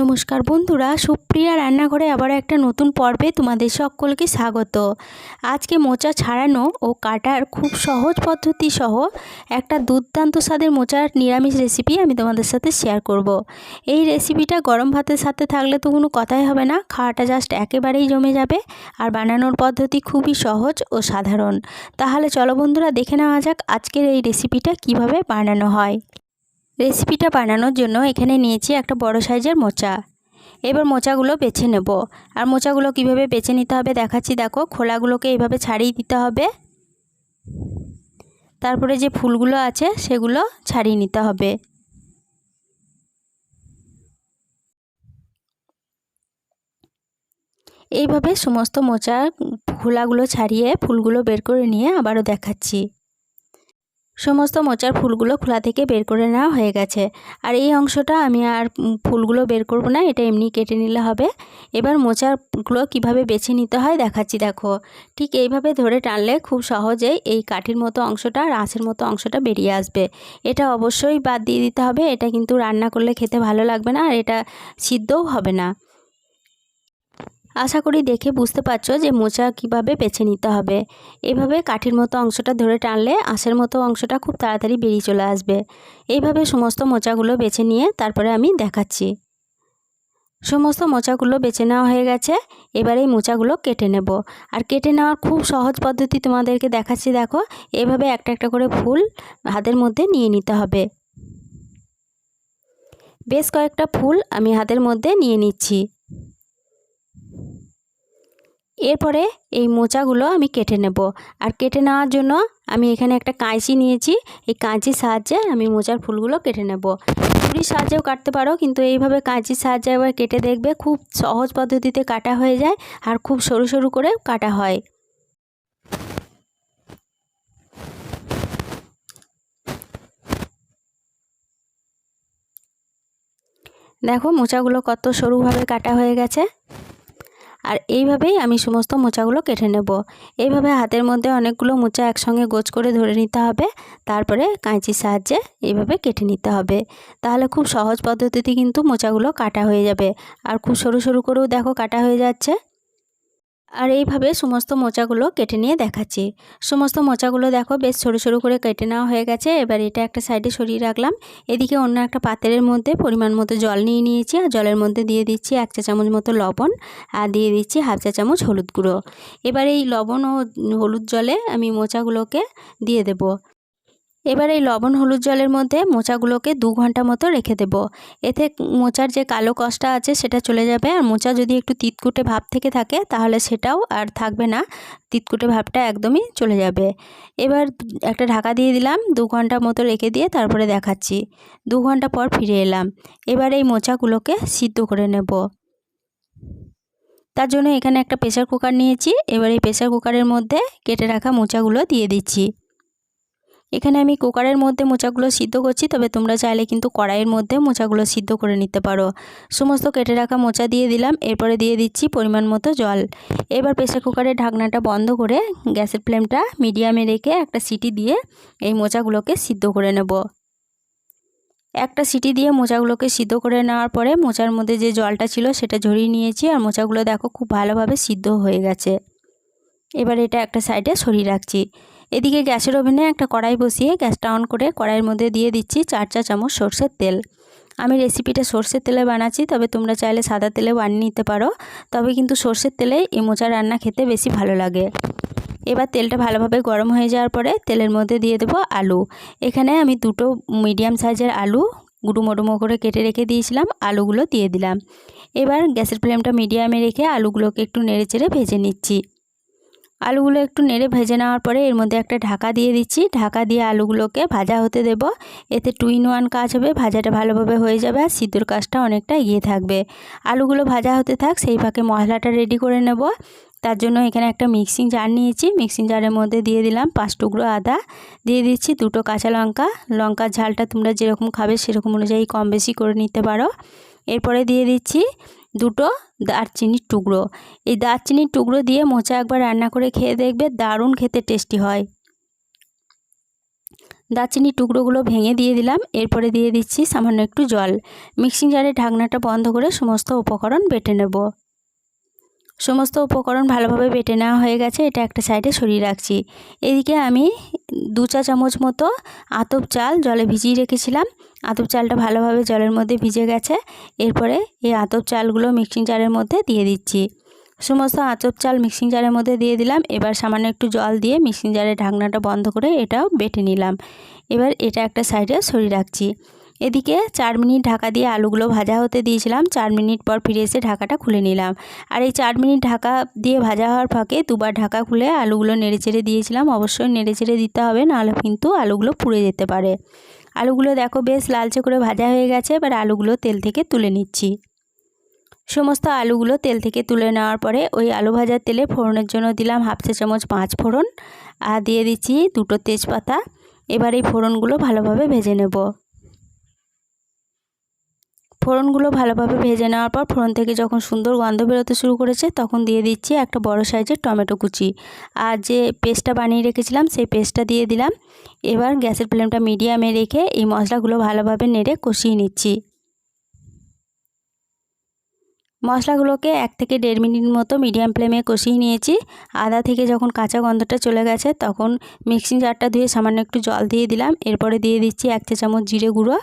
নমস্কার বন্ধুরা, সুপ্রিয়া রান্নাঘরে আবার একটা নতুন পর্বে তোমাদের সকলকে স্বাগত। আজকে মোচা ছাড়ানো ও কাটার খুব সহজ পদ্ধতি সহ একটা দুর্দান্ত স্বাদের মোচার নিরামিষ রেসিপি আমি তোমাদের সাথে শেয়ার করব। এই রেসিপিটা গরম ভাতের সাথে থাকলে তো কোনো কথাই হবে না, খাওয়াটা জাস্ট একেবারেই জমে যাবে আর বানানোর পদ্ধতি খুবই সহজ ও সাধারণ। তাহলে চলো বন্ধুরা, দেখে নেওয়া যাক আজকের এই রেসিপিটা কীভাবে বানানো হয়। রেসিপিটা বানানোর জন্য এখানে নিয়েছি একটা বড় সাইজের মোচা। এবার মোচাগুলো বেছে নেব। আর মোচাগুলো কীভাবে বেছে নিতে হবে দেখাচ্ছি। দেখো, খোলাগুলোকে এইভাবে ছাড়িয়ে দিতে হবে। তারপরে যে ফুলগুলো আছে, সেগুলো ছাড়িয়ে নিতে হবে। এইভাবে সমস্ত মোচার খোলাগুলো ছাড়িয়ে ফুলগুলো বের করে নিয়ে আবারও দেখাচ্ছি। সমস্ত মোচার ফুলগুলো খোলা থেকে বের করে নেওয়া হয়ে গেছে। আর এই অংশটা আমি আর ফুলগুলো বের করব না, এটা এমনি কেটে নিলে হবে। এবার মোচারগুলো কীভাবে বেছে নিতে হয় দেখাচ্ছি, দেখো। ঠিক এইভাবে ধরে টানলে খুব সহজেই এই কাঠির মতো অংশটা আর আঁশের মতো অংশটা বেরিয়ে আসবে। এটা অবশ্যই বাদ দিয়ে দিতে হবে, এটা কিন্তু রান্না করলে খেতে ভালো লাগবে না, আর এটা সিদ্ধও হবে না। আশা করি দেখে বুঝতে পারছ যে মোচা কীভাবে বেছে নিতে হবে। এভাবে কাঠির মতো অংশটা ধরে টানলে আঁশের মতো অংশটা খুব তাড়াতাড়ি বেরিয়ে চলে আসবে। এইভাবে সমস্ত মোচাগুলো বেছে নিয়ে তারপরে আমি দেখাচ্ছি। সমস্ত মোচাগুলো বেছে নেওয়া হয়ে গেছে। এবার এই মোচাগুলো কেটে নেব। আর কেটে নেওয়ার খুব সহজ পদ্ধতি তোমাদেরকে দেখাচ্ছি দেখো। এভাবে একটা একটা করে ফুল হাতের মধ্যে নিয়ে নিতে হবে। বেশ কয়েকটা ফুল আমি হাতের মধ্যে নিয়ে নিচ্ছি। এরপরে এই মোচাগুলো আমি কেটে নেব। আর কেটে নেওয়ার জন্য আমি এখানে একটা কাঁচি নিয়েছি। এই কাঁচির সাহায্যে আমি মোচার ফুলগুলো কেটে নেব। ছুরির সাহায্যেও কাটতে পারো, কিন্তু এইভাবে কাঁচির সাহায্যে একবার কেটে দেখবে খুব সহজ পদ্ধতিতে কাটা হয়ে যায় আর খুব সরু সরু করে কাটা হয়। দেখো মোচাগুলো কত সরুভাবে কাটা হয়ে গেছে। আর এইভাবেই আমি সমস্ত মোচাগুলো কেটে নেব। এইভাবে হাতের মধ্যে অনেকগুলো মোচা একসঙ্গে গোছ করে ধরে নিতে হবে। তারপরে কাঁচির সাহায্যে এইভাবে কেটে নিতে হবে। তাহলে খুব সহজ পদ্ধতিতে কিন্তু মোচাগুলো কাটা হয়ে যাবে। আর খুব সরু সরু করেও দেখো কাটা হয়ে যাচ্ছে। আর এইভাবে সমস্ত মোচাগুলো কেটে নিয়ে দেখাচ্ছি। সমস্ত মোচাগুলো দেখো বেশ সরু সরু করে কেটে নেওয়া হয়ে গেছে। এবার এটা একটা সাইডে সরিয়ে রাখলাম। এদিকে অন্য একটা পাত্রের মধ্যে পরিমাণ মতো জল নিয়ে নিয়েছি আর জলের মধ্যে দিয়ে দিচ্ছি এক চা চামচ মতো লবণ আর দিয়ে দিচ্ছি হাফ চা চামচ হলুদ গুঁড়ো। এবার এই লবণ ও হলুদ জলে আমি মোচাগুলোকে দিয়ে দেবো। এবার এই লবণ হলুদ জলের মধ্যে মোচাগুলোকে দু ঘণ্টা মতো রেখে দেব। এতে মোচার যে কালো কষটা আছে সেটা চলে যাবে। আর মোচা যদি একটু তিতকুটে ভাব থেকে থাকে তাহলে সেটাও আর থাকবে না। তিতকুটে ভাবটা একদমই চলে যাবে। এবার একটা ঢাকা দিয়ে দিলাম, দু ঘণ্টা মতো রেখে দিয়ে তারপরে দেখাচ্ছি। দু ঘণ্টা পর ফিরে এলাম। এবার এই মোচাগুলোকে সিদ্ধ করে নেব। তার জন্য এখানে একটা প্রেশার কুকার নিয়েছি। এবার এই প্রেশার কুকারের মধ্যে কেটে রাখা মোচাগুলো দিয়ে দিচ্ছি। এখানে আমি কুকারের মধ্যে মোচাগুলো সিদ্ধ করছি, তবে তোমরা চাইলে কিন্তু কড়াইয়ের মধ্যে মোচাগুলো সিদ্ধ করে নিতে পারো। সমস্ত কেটে রাখা মোচা দিয়ে দিলাম, এরপরে দিয়ে দিচ্ছি পরিমাণ মতো জল। এবার প্রেসার কুকারের ঢাকনাটা বন্ধ করে গ্যাসের ফ্লেমটা মিডিয়ামে রেখে একটা সিটি দিয়ে এই মোচাগুলোকে সিদ্ধ করে নেব। একটা সিটি দিয়ে মোচাগুলোকে সিদ্ধ করে নেওয়ার পরে মোচার মধ্যে যে জলটা ছিল সেটা ঝরিয়ে নিয়েছি, আর মোচাগুলো দেখো খুব ভালোভাবে সিদ্ধ হয়ে গেছে। এবার এটা একটা সাইডে সরিয়ে রাখছি। এদিকে গ্যাসের ওভেনে একটা কড়াই বসিয়ে গ্যাসটা অন করে কড়াইয়ের মধ্যে দিয়ে দিচ্ছি চার চা চামচ সর্ষের তেল। আমি রেসিপিটা সর্ষের তেলে বানাচ্ছি, তবে তোমরা চাইলে সাদা তেলে বানিয়ে নিতে পারো। তবে কিন্তু সর্ষের তেলে এই মোচা রান্না খেতে বেশি ভালো লাগে। এবার তেলটা ভালোভাবে গরম হয়ে যাওয়ার পরে তেলের মধ্যে দিয়ে দেবো আলু। এখানে আমি দুটো মিডিয়াম সাইজের আলু গুঁড়ো ডুমো করে কেটে রেখে দিয়েছিলাম, আলুগুলো দিয়ে দিলাম। এবার গ্যাসের ফ্লেমটা মিডিয়ামে রেখে আলুগুলোকে একটু নেড়ে চেড়ে ভেজে নিচ্ছি। আলুগুলো একটু নেড়ে ভেজে নেওয়ার পরে এর মধ্যে একটা ঢাকা দিয়ে দিচ্ছি। ঢাকা দিয়ে আলুগুলোকে ভাজা হতে দেব। এতে টু ইন ওয়ান কাজ হবে, ভাজাটা ভালোভাবে হয়ে যাবে আর সিদ্ধর কাজটা অনেকটা এগিয়ে থাকবে। আলুগুলো ভাজা হতে থাক, সেই ফাঁকে মশলাটা রেডি করে নেব। তার জন্য এখানে একটা মিক্সিং জার নিয়েছি। মিক্সিং জারের মধ্যে দিয়ে দিলাম পাঁচ টুকরো আদা। দিয়ে দিচ্ছি দুটো কাঁচা লঙ্কা। লঙ্কার ঝালটা তোমরা যেরকম খাবে সেরকম অনুযায়ী কম বেশি করে নিতে পারো। এরপরে দিয়ে দিচ্ছি দুটো দারচিনির টুকরো। এই দারচিনির টুকরো দিয়ে মোচা একবার রান্না করে খেয়ে দেখবে দারুণ খেতে টেস্টি হয়। দারচিনির টুকরোগুলো ভেঙে দিয়ে দিলাম, এরপরে দিয়ে দিচ্ছি সামান্য একটু জল। মিক্সিং জারে ঢাকনাটা বন্ধ করে সমস্ত উপকরণ বেটে নেব। সমস্ত উপকরণ ভালোভাবে বেটে নেওয়া হয়ে গেছে, এটা একটা সাইডে সরিয়ে রাখছি। এদিকে আমি দু চা চামচ মতো আতপ চাল জলে ভিজিয়ে রেখেছিলাম। আতপ চালটা ভালোভাবে জলের মধ্যে ভিজে গেছে, এরপরে এই আতপ চালগুলো মিক্সিং জারের মধ্যে দিয়ে দিচ্ছি। সমস্ত আতপ চাল মিক্সিং জারের মধ্যে দিয়ে দিলাম, এবার সামান্য একটু জল দিয়ে মিক্সিং জারের ঢাকনাটা বন্ধ করে এটাও বেটে নিলাম। এবার এটা একটা সাইডে সরিয়ে রাখছি। এদিকে চার মিনিট ঢাকা দিয়ে আলুগুলো ভাজা হতে দিয়েছিলাম। চার মিনিট পর ফিরে এসে ঢাকাটা খুলে নিলাম। আর এই চার মিনিট ঢাকা দিয়ে ভাজা হওয়ার ফাঁকে দুবার ঢাকা খুলে আলুগুলো নেড়ে চেড়ে দিয়েছিলাম। অবশ্যই নেড়ে চেড়ে দিতে হবে, নাহলে কিন্তু আলুগুলো পুড়ে যেতে পারে। আলুগুলো দেখো বেশ লালচে করে ভাজা হয়ে গেছে, এবার আলুগুলো তেল থেকে তুলে নিচ্ছি। সমস্ত আলুগুলো তেল থেকে তুলে নেওয়ার পরে ওই আলু ভাজার তেলে ফোড়নের জন্য দিলাম হাফ চা চামচ পাঁচ ফোড়ন। আর দিয়ে দিচ্ছি দুটো তেজপাতা। এবার এই ফোড়নগুলো ভালোভাবে ভেজে নেব। ফোড়নগুলো ভালোভাবে ভেজে নেওয়ার পর ফোড়ন থেকে যখন সুন্দর গন্ধ বেরোতে শুরু করেছে, তখন দিয়ে দিচ্ছি একটা বড় সাইজের টমেটো কুচি। আর যে পেস্টটা বানিয়ে রেখেছিলাম, সেই পেস্টটা দিয়ে দিলাম। এবার গ্যাসের ফ্লেমটা মিডিয়ামে রেখে এই মশলাগুলো ভালোভাবে নেড়ে কষিয়ে নিচ্ছি। মশলাগুলোকে এক থেকে দেড় মিনিট মতো মিডিয়াম ফ্লেমে কষিয়ে নিয়েছি। আদা থেকে যখন কাঁচা গন্ধটা চলে গেছে, তখন মিক্সিং জারটা ধুয়ে সামান্য একটু জল দিয়ে দিলাম। এরপরে দিয়ে দিচ্ছি এক চা চামচ জিরে গুঁড়ো।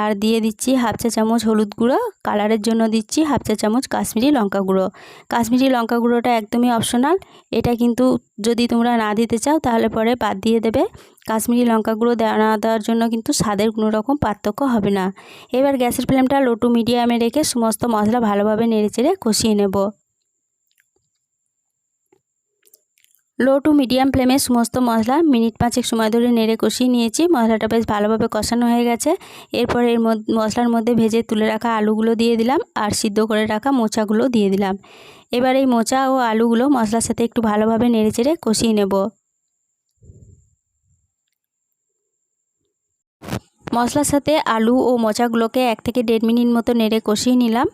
আর দিয়ে দিচ্ছি হাফ চা চামচ হলুদ গুঁড়ো। কালারের জন্য দিচ্ছি হাফ চা চামচ কাশ্মীরি লঙ্কা গুঁড়ো। কাশ্মীরি লঙ্কা গুঁড়োটা একদমই অপশনাল এটা কিন্তু যদি তোমরা না দিতে চাও, তাহলে পরে বাদ দিয়ে দেবে। কাশ্মীরি লঙ্কা গুঁড়ো না দেওয়ার জন্য কিন্তু স্বাদের কোনো রকম পার্থক্য হবে না। এবার গ্যাসের ফ্লেমটা লো টু মিডিয়ামে রেখে সমস্ত মশলা ভালোভাবে নেড়ে চেড়ে কষিয়ে নেব। লো টু মিডিয়াম ফ্লেমে সমস্ত মশলা মিনিট পাঁচেক সময় ধরে নেড়ে কষিয়ে নিয়েছি। মশলাটা বেশ ভালোভাবে কষানো হয়ে গেছে। এরপর এর মশলার মধ্যে ভেজে তুলে রাখা আলুগুলো দিয়ে দিলাম আর সিদ্ধ করে রাখা মোচাগুলো দিয়ে দিলাম। এবার এই মোচা ও আলুগুলো মশলার সাথে একটু ভালোভাবে নেড়ে চেড়ে কষিয়ে নেব। মশলার সাথে আলু ও মোচাগুলোকে এক থেকে দেড় মিনিট মতো নেড়ে কষিয়ে নিলাম।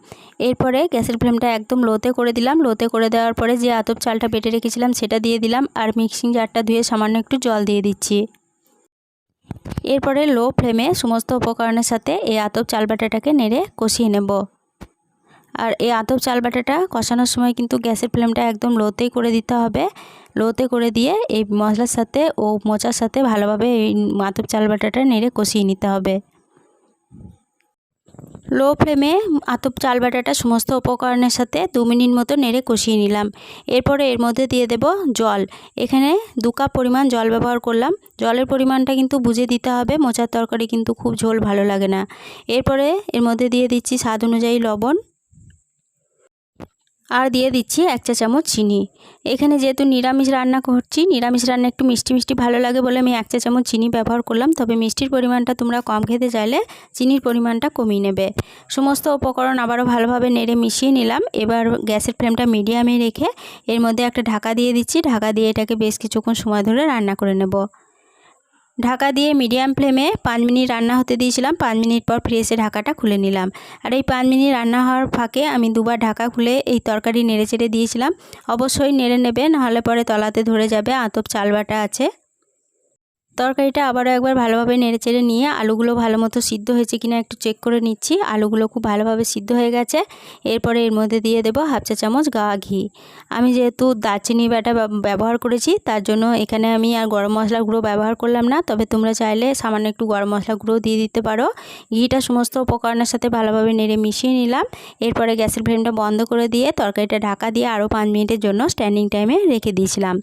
এরপরে গ্যাসের ফ্লেমটা একদম লোতে করে দিলাম। লোতে করে দেওয়ার পরে যে আতপ চালটা বেটে রেখেছিলাম সেটা দিয়ে দিলাম আর মিক্সিং জারটা ধুয়ে সামান্য একটু জল দিয়ে দিচ্ছি। এরপরে লো ফ্লেমে সমস্ত উপকরণের সাথে এই আতপ চাল বাটাটাকে নেড়ে কষিয়ে নেব। আর এই আতপ চাল বাটাটা কষানোর সময় কিন্তু গ্যাসের ফ্লেমটা একদম লোতেই করে দিতে হবে। লোতে করে দিয়ে এই মশলার সাথে ও মোচার সাথে ভালোভাবে এই আতপ চাল বাটাটা নেড়ে কষিয়ে নিতে হবে। লো ফ্লেমে আতপ চাল বাটাটা সমস্ত উপকরণের সাথে দু মিনিট মতো নেড়ে কষিয়ে নিলাম। এরপরে এর মধ্যে দিয়ে দেব জল। এখানে দু কাপ পরিমাণ জল ব্যবহার করলাম। জলের পরিমাণটা কিন্তু বুঝে দিতে হবে, মোচার তরকারি কিন্তু খুব ঝোল ভালো লাগে না। এরপরে এর মধ্যে দিয়ে দিচ্ছি স্বাদ অনুযায়ী লবণ। আর দিয়ে দিচ্ছি এক চা চামচ চিনি। এখানে যেহেতু নিরামিষ রান্না করছি, নিরামিষ রান্না একটু মিষ্টি মিষ্টি ভালো লাগে বলে আমি এক চা চামচ চিনি ব্যবহার করলাম। তবে মিষ্টির পরিমাণটা তোমরা কম খেতে চাইলে চিনির পরিমাণটা কমিয়ে নেবে। সমস্ত উপকরণ আবারও ভালোভাবে নেড়ে মিশিয়ে নিলাম। এবার গ্যাসের ফ্লেমটা মিডিয়ামে রেখে এর মধ্যে একটা ঢাকা দিয়ে দিচ্ছি। ঢাকা দিয়ে এটাকে বেশ কিছুক্ষণ সময় ধরে রান্না করে নেব। ঢাকা দিয়ে মিডিয়াম ফ্লেমে পাঁচ মিনিট রান্না হতে দিয়েছিলাম। পাঁচ মিনিট পর ফিরে এসে ঢাকাটা খুলে নিলাম। আর এই পাঁচ মিনিট রান্না হওয়ার ফাঁকে আমি দুবার ঢাকা খুলে এই তরকারি নেড়ে চেড়ে দিয়েছিলাম। অবশ্যই নেড়ে নেবে, নাহলে পরে তলাতে ধরে যাবে, আতপ চালবাটা আছে। তরকারিটা আবারও একবার ভালোভাবে নেড়ে চেড়ে নিয়ে আলুগুলো ভালো মতো সিদ্ধ হয়েছে কিনা একটু চেক করে নিচ্ছি। আলুগুলো খুব ভালোভাবে সিদ্ধ হয়ে গেছে। এরপরে এর মধ্যে দিয়ে দেবো হাফ চা চামচ গা ঘি। আমি যেহেতু দারচিনি বাটা ব্যবহার করেছি, তার জন্য এখানে আমি আর গরম মশলা গুঁড়ো ব্যবহার করলাম না। তবে তোমরা চাইলে সামান্য একটু গরম মশলা গুঁড়ো দিয়ে দিতে পারো। ঘিটা সমস্ত উপকরণের সাথে ভালোভাবে নেড়ে মিশিয়ে নিলাম। এরপরে গ্যাসের ফ্লেমটা বন্ধ করে দিয়ে তরকারিটা ঢাকা দিয়ে আরও পাঁচ মিনিটের জন্য স্ট্যান্ডিং টাইমে রেখে দিয়েছিলাম।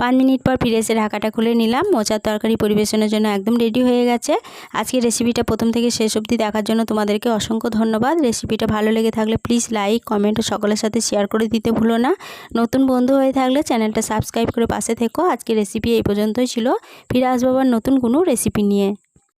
পাঁচ মিনিট পর ফিরে এসে ঢাকাটা খুলে নিলাম। মোচার তরকারি পরিবেশনের জন্য একদম রেডি হয়ে গেছে। আজকে রেসিপিটা প্রথম থেকে শেষ অবধি দেখার জন্য তোমাদেরকে অসংখ্য ধন্যবাদ। রেসিপিটা ভালো লেগে থাকলে প্লিজ লাইক কমেন্ট সকলের সাথে শেয়ার করে দিতে ভুলো না। নতুন বন্ধু হয়ে থাকলে চ্যানেলটা সাবস্ক্রাইব করে পাশে থেকো। আজকে রেসিপি এই পর্যন্তই ছিল। ফিরে আসব আবার নতুন কোনো রেসিপি নিয়ে।